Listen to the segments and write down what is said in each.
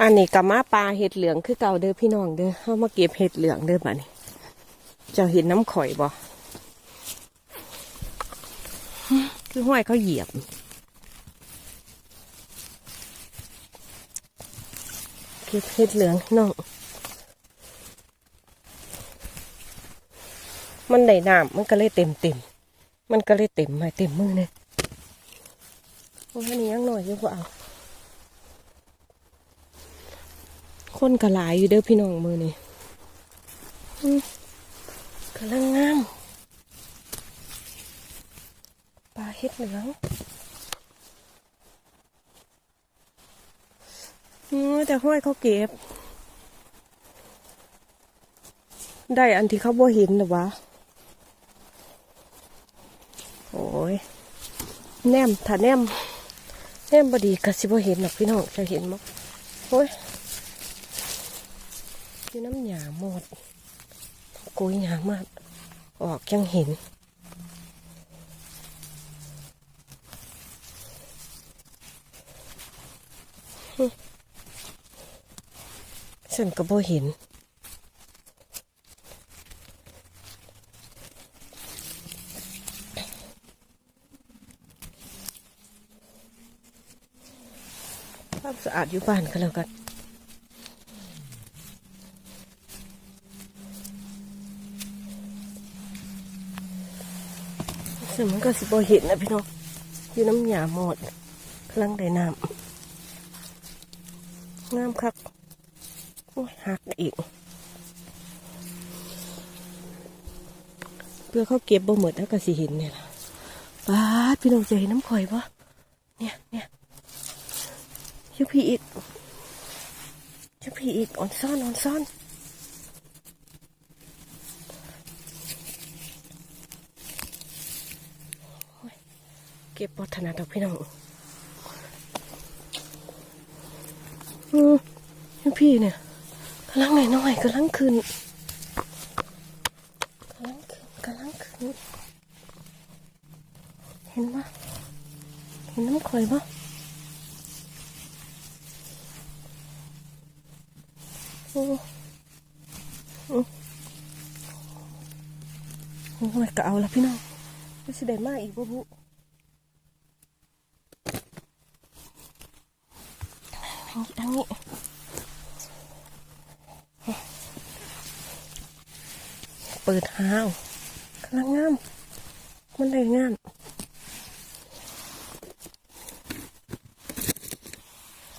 อันนี้กับมาปลาเห็ดเหลืองคือเก่าเด้อพี่น้องเด้อเข้ามาเก็บเห็ดเหลืองเด้อบัดนี้เจ้าเห็นน้ำข่อยบ่คือห้อยเขาเหยียบ เก็บเห็ดเหลืองพี่น้อง มันได้น้ำมันก็เลยเต็มเต็มมันก็เลยเต็มมาเต็มมือเลยโอ้ยอันนี้ยังหน่อยอยู่กว่าเอา คนก็หลายอยู่เด้อพี่น้องมือนี่อืมกำลังงามปลาเห็ดเหลืองอืมแต่ห้อยเขาเก็บ ได้อันที่เขาบ่เห็นหรือวะ โอ้ย แนมถ้าแนมแนมบดีก็สิบ่เห็นหรอกพี่น้องจะเห็นมั้งโอ้ย อยู่น้ำหยาหมดกุยหยามากออกยังเห็นฉันก็บ่เห็นความสะอาดอยู่บ้านก็แล้วกัน ซึ่มันก็สิบเห็นนะพี่น้องอยู่น้ำหยาหมดกำลังได้น้ำน้ำคักโอ้ยหักอีก เพื่อเขาเก็บบ่หมดแล้วก็สิเห็นเนี่ยล่ะป้าพี่น้องจะเห็นน้ำข่อยปะเนี่ยเนี่ยยุพี่อีกยุพี่อีกอ่อนซ่อนอ่อนซ่อน ก็บปอถนัดดอกพี่น้องอืมพี่เนี่ยกำลังหน่อยหน่อยกำลังขึ้นกำลังขึ้นกำลังขึ้นเห็นปะเห็นน้ำข่อยปะโอ้โอ้โอ้ยก็เอาละพี่น้องไม่สิได้มากอีกบ่บุ อันนี้เปิดหาวกำลังงาม มันได้งาม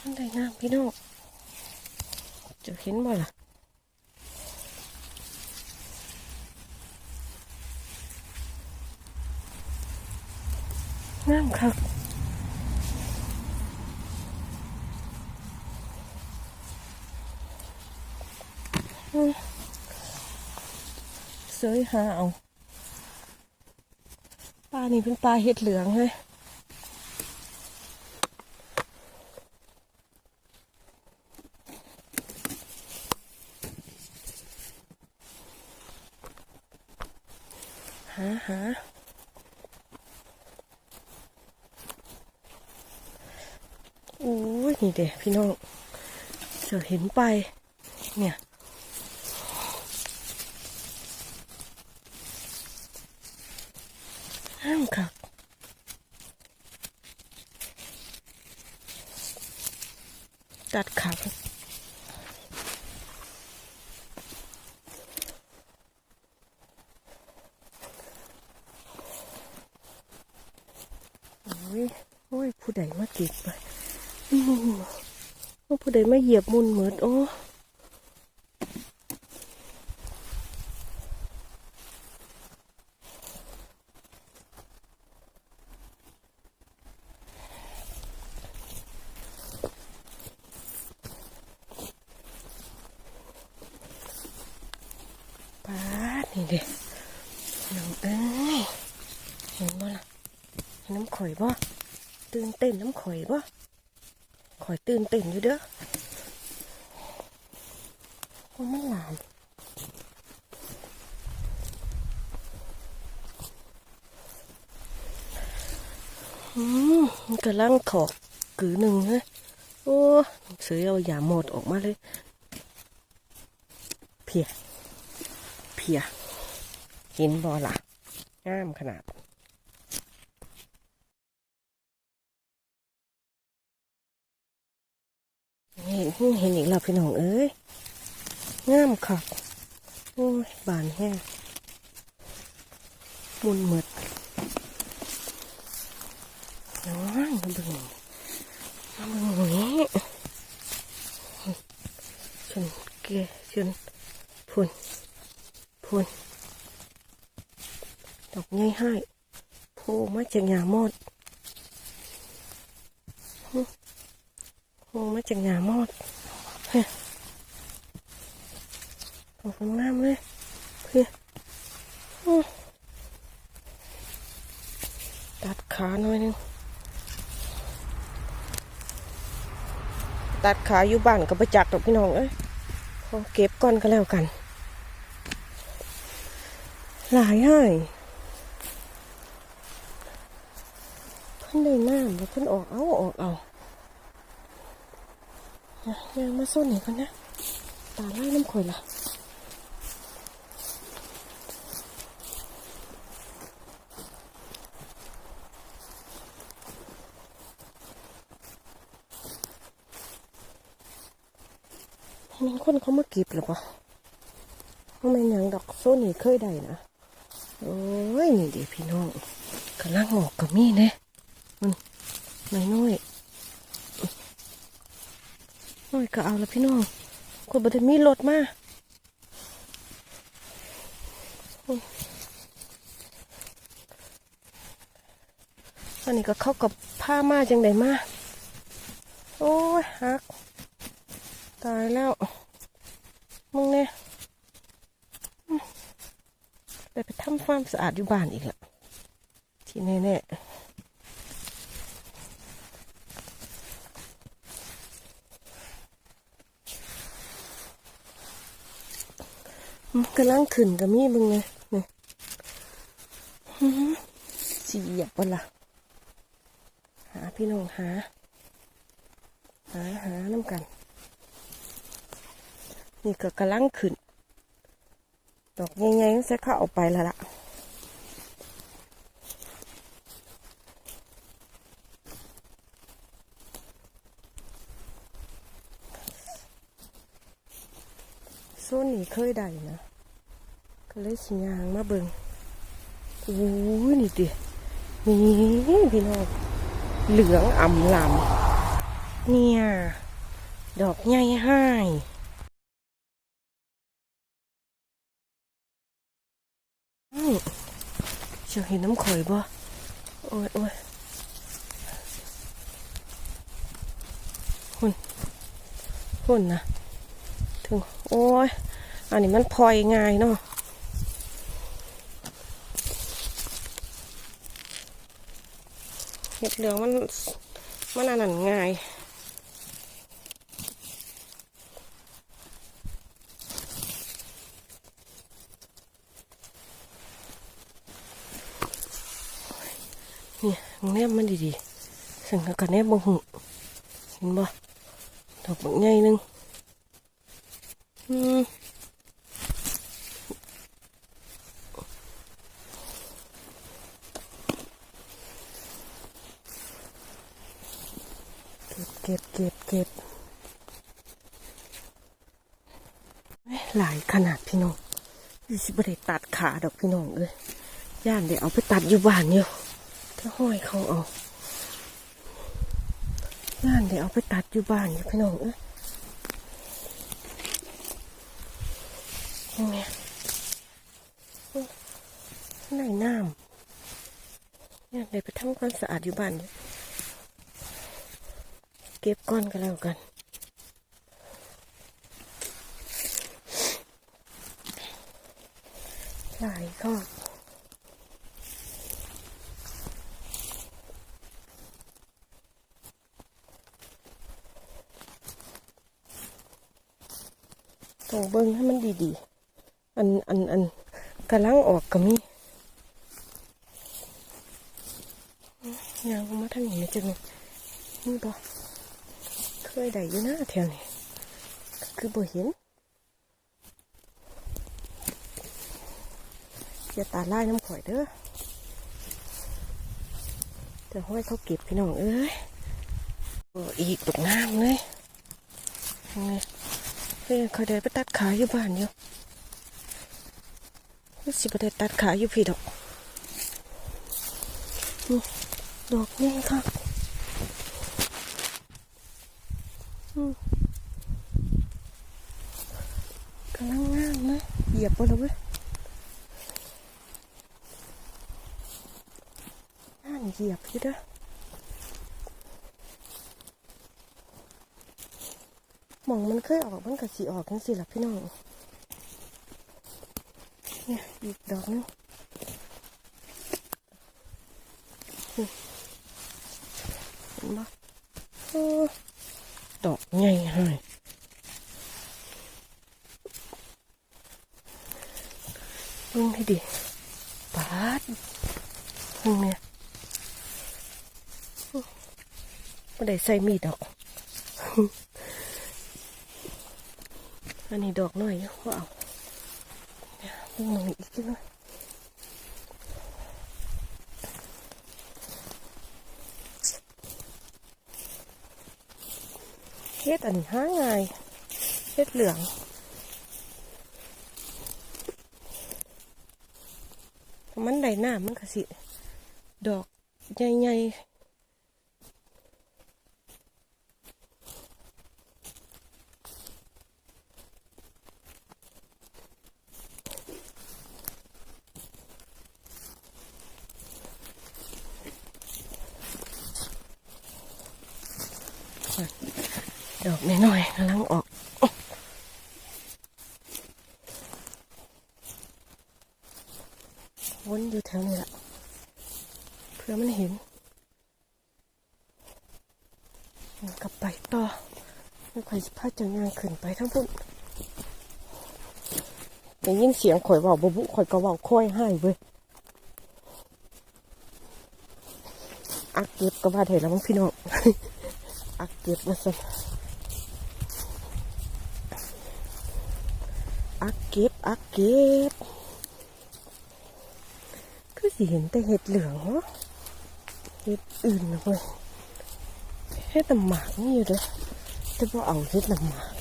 มันได้งามพี่น้องจะเห็นบ่ล่ะงามครับ เสยหาเอาปลานี่เป็นปลาเห็ดเหลืองเลยหาหาอู้ยนี่เด็พี่น้องจะเห็นไป เนี่ย ห้ามค่ะตัดขาโอ้ ยโอ้ยผู้ใดมาเก็บไปโอ้ผู้ใดมาเหยียบมุนเหมือดโอ้ป้าดนี่เด็น้องเอ้ยเห็นบ่ล่ะเห็นน้ำข่อยบ่ตื่นเต้นน้ำข่ อยบ่ข่อยตื่นเต้นอยู่เด้อว่ามันหลานอืมกำลังขอกกือหนึ่งเลยโอ้เสือเอาอย่าหมดออกมาเลย เพีย เพีย เห็นบอล่ะงามขนาด เห็นเห็นอีกแล้วพี่น้องเอ้ยงามค่ะโอ้ยบานแห้งมุนหมดน้องบึงมาบึงนี้ฉันเกะฉันพุ่นพุ่นดอกง่ายให้โผล่มาจากหญ้ามด โผล่มาจากหญ้ามอดเฮ้ยดอกงามเลยเพื่อตัดขาหน่อยหนึงตัดขาอยู่บ้านก็ไประจักดอกพี่น้องเอ้ยขอเก็บก่อนก็แล้วกัน หลายให้เพิ่นได้น้ำแล้วเพิ่นออกเอาออกเอาเนี่ ยยังมาส้นหนีกันนะ ตาไล่น้ำข่อยละมันคนเขามาเก็บหรือเปล่าทำไมนหยังดอกโซนนี่เคยได้นะ โอ้ย นี่เดี๋ยวพี่น้องกำลังออกกับมีเน่มันน้อย น้อยน้ยก็เอาละพี่น้องคนบัตมีรถมาอืมอันนี้ก็เข้ากับผ้ามาจังไดมาโอ้ยฮัก ตายแล้ว มึงเนี่ยได้ไปทำความสะอาดอยู่บ้านอีกละที่แน่ๆ กำลังขึ้นกับมีมึงเลยนี่สีเหยียบปะล่ะหาพี่น้องหา หาหาน้ำกัน นี่ก็กำลังขึ้น ดอกใหญ่ๆก็จะเข้าออกไปแล้วล่ะโซนนี้เคยได้นะ ก็เลยสิยางมาเบิงโอ้ยนี่ดินี่พี่น้องเหลืองอ่ำลำเนี่ย ดอกใหญ่ให้อืมเจะเห็นน้ำข่อยบ่ โอ้ยโอ้ยหุ่นหุ่นนะ ถึง โอ้ย อันนี้มันพลอยง่ายเนาะ เห็ดเหลืองมันมันอันนั้นง่ายนี่ยแนบมันดีๆสังกับแนบบงหุ่เห็นบ่ดอกบักใหญ่นึงอืม เก็บเก็บเก็บหลายขนาดพี่น้องยี่สิบได้ตัดขาดอกพี่น้องเอ้ยย่านเดี๋ยวเอาไปตัดอยู่บ้านเนี่ยถ้าห้อยเขาเอาย่านเดี๋ยวเอาไปตัดอยู่บ้านอยู่พี่น้องเอ้ยยังไงไหนน้ำย่านเดี๋ยวไปทำความสะอาดอยู่บ้านอยู่ เก็บก้อนก็แล้วกันหลายก็ต้องเบิ้งให้มันดีๆ อัน อัน อันกำลังออกก็มียางมาทางนี้จังเลยนี่บ่เค เคยได้อยู่นะแถวนี้คือบ่เห็นอย่าตาไล่น้ำข่อยเด้อแต่ห้อยเขาเก็บพี่น้องเอ้ยโอ้อีกตกน้ำเลยไงเฮ้ยเขาได้ไปตัดขาอยู่บ้านอยู่รู้สิบ่ได้ตัดขาอยู่พี่ดอกนี่ดอกนี่ค่ะ กำลังงามนะเหยียบไปแล้วเว้ยน่านเหยียบอยู่เด้อหมองมันเคยออกมันก็สีออกจังสิล่ะพี่น้อง เนี่ย อีกดอกนึงเห็นปะโอ้ ดอกใหญ่ให้เบิ่งให้ดีปาดเบิ่งเนี่ยไม่ได้ใส่มีดดอก อันนี้ดอกน้อยว้าวเนี่ยเบิ่งหน่อยอีกทีหน่อย เฮ็ดอันนี้หาง่ายเฮ็ดเหลืองมันได้หน้ามันก็สิ ดอกใหญ่ๆ ดอกน้อยๆกำลังออกวนอยู่แถวนี้แหละเพื่อมันเห็นกลับไปต่อแล้วข่อยสิพาเจ้ายางขึ้นไปทั้งพุ่นได้ยินเสียงข่อยเว่าบบุข่อยก็เว่าค่อยให้เว้ยอักเก็บก็ว่าได้แล้วมั้งพี่น้องอักเก็บมาสั่น อักเก็บ อักเก็บ คือสิเห็นแต่เห็ดเหลืองเห็ดอื่นนะเว้ยเห็ดน้ำหมากนี่อยู่เด้อแต่พอเอาเห็ดน้ำหมาก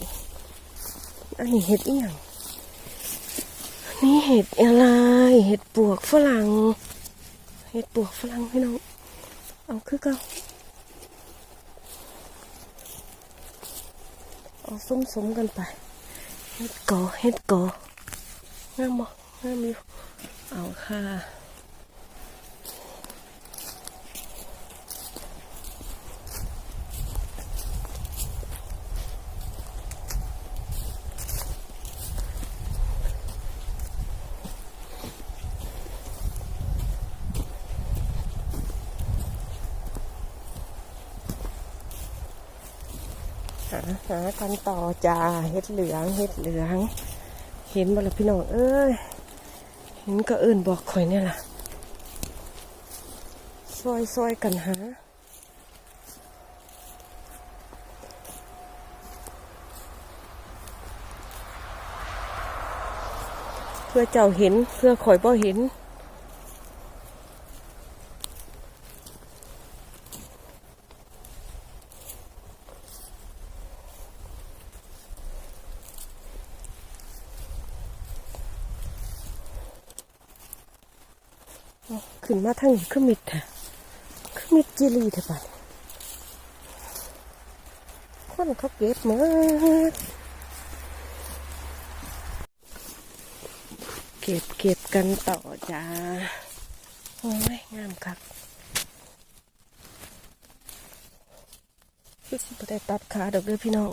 อันนี้เห็ดอีหยังนี่เห็ดอะไร เห็ดปวกฝรั่ง เห็ดปวกฝรั่งพี่น้อง เอาคือเก่าเอาสมๆกันไป เฮ็ดกอเฮ็ดกองามบ่งามอยู่เอาค่ะ หาหา กันต่อจ้าเห็ดเหลืองเห็ดเหลือง เห็นบ่ละพี่น้องเอ้ยเห็นก็เอื่นบอกข่อยเนี่ยล่ะซอยซอยกันหาเพื่อเจ้าเห็นเพื่อข่อยบ่เห็น ขึ้นมาทางนี้คือมิดแท้คือมิดจิรีแท้ปัดคนเขาเก็บหมดเก็บเก็บกันต่อจ้าโอ้ยงามครับคือสิบได้ตัดขาดอกเด้อพี่น้อง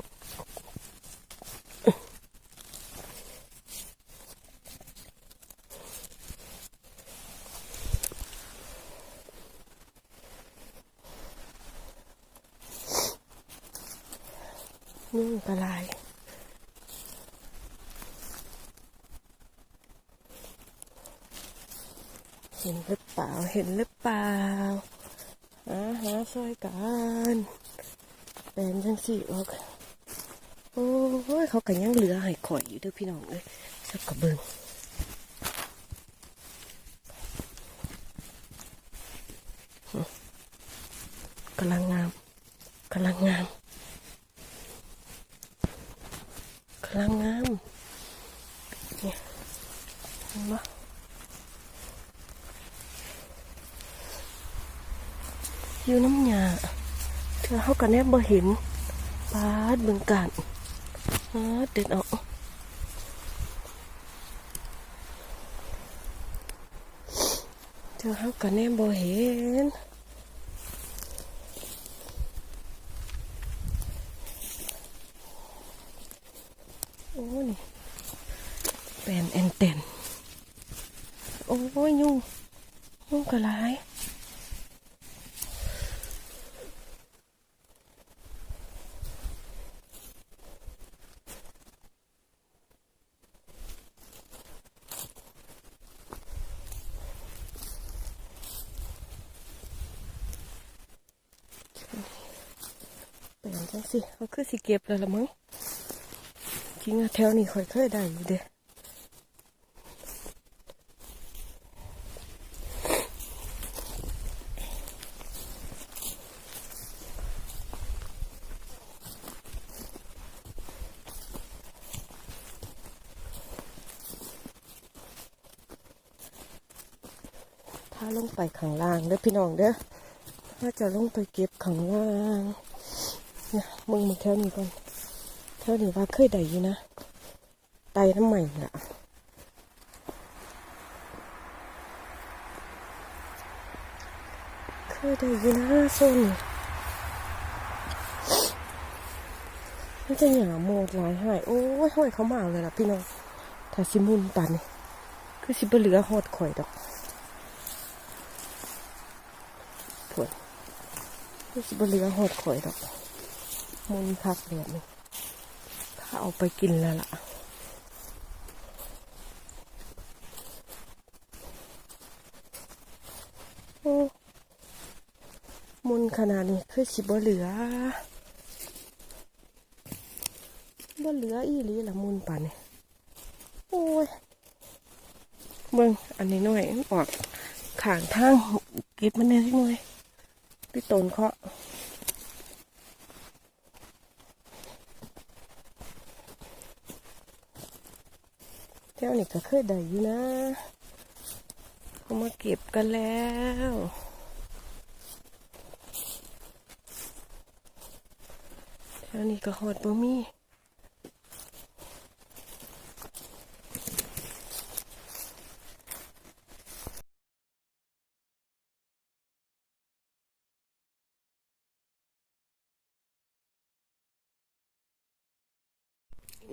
นุ่งกระลายเห็นหรือเปล่า เห็นหรือเปล่าอาหาช่วยกันไปลนจังสิออกโอ้ย เขากันยังเหลือให้ข่อยอยู่ด้อพี่น้องเอ้ยสักกระเบิงกำลังงามกำลังงามกำ ลังงามเนี่ยเห็นปะอยู่น้ำยาเธอเขากันแนบบ่เห็นปาดเบึงการปาดเด็ดออกเธอเขากันแนบบ่เห็น โอ้ยแปนแอนเตนโอ้ยยุ่ง ยุ่งกระไรแปนจังสิเขาคือสิเก็บแล้วละมั้งจริงอะแถวนี้ค่อยเคยได้อยู่เด้ ลงไปข้างล่างเด้อพี่น้องเด้อถ้าจะลงไปเก็บข้างล่างเนี่ยมึงมาแถวนี้ก่อนเท่านี้ว่าเคยได้อยู่นะไตน้ำใหม่น่ะเคยได้อยู่นะโซนนี่มันจะหยาโมดหลายหายโอ้ยห้อยเขามาเลยล่ะพี่น้องถ้าสิมุนปันนี่คือสิบเหลือหอดข่อยดอกผล คือสิบเหลือหดข่อยดอกมุนคักแบบนี้ถ้าเอาไปกินแล้วล่ะโอ้มุนขนาดนี้คือสิบเหลือบ่เหลืออีหลีละมุนป่านนี่โอ้ยเบิ่งอันนี้หน่อยออกขางทางเก็บมันแน่หน่อย พี่ตนเคาะเที่ยวนี้ก็เคยได้อยู่นะเขามาเก็บกันแล้วเที่ยวนี้ก็หอดบ่มี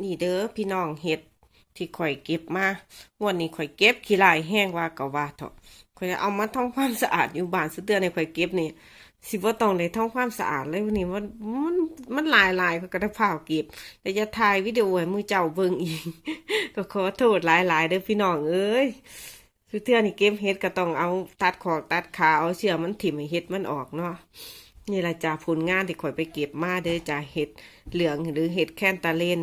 นี่เด้อพี่น้องเห็ดที่ข่อยเก็บมาวันนี้ข่อยเก็บขี้ลายแห้งว่าก็ว่าเถอะข่อยเอามาทำความสะอาดอยู่บ้านสุดเดือนในข่อยเก็บนี่สิบ่ต้องได้ทำความสะอาดเลยวันนี้มันมันมันลายลายก็ได้พาเก็บแต่จะถ่ายวิดีโอให้มือเจ้าเบิ่งอีกก็ขอโทษหลายๆเด้อพี่น้องเอ้ยสุดเทื่อนี่เก็บเห็ดก็ต้องเอาตัดขอกตัดขาเอาเชือกมันถิ่มให้เห็ดมันออกเนาะนี่ละจ้าผลงานที่ข่อยไปเก็บมาเด้อจ้าเห็ดเหลืองหรือเห็ดแคนตาเลน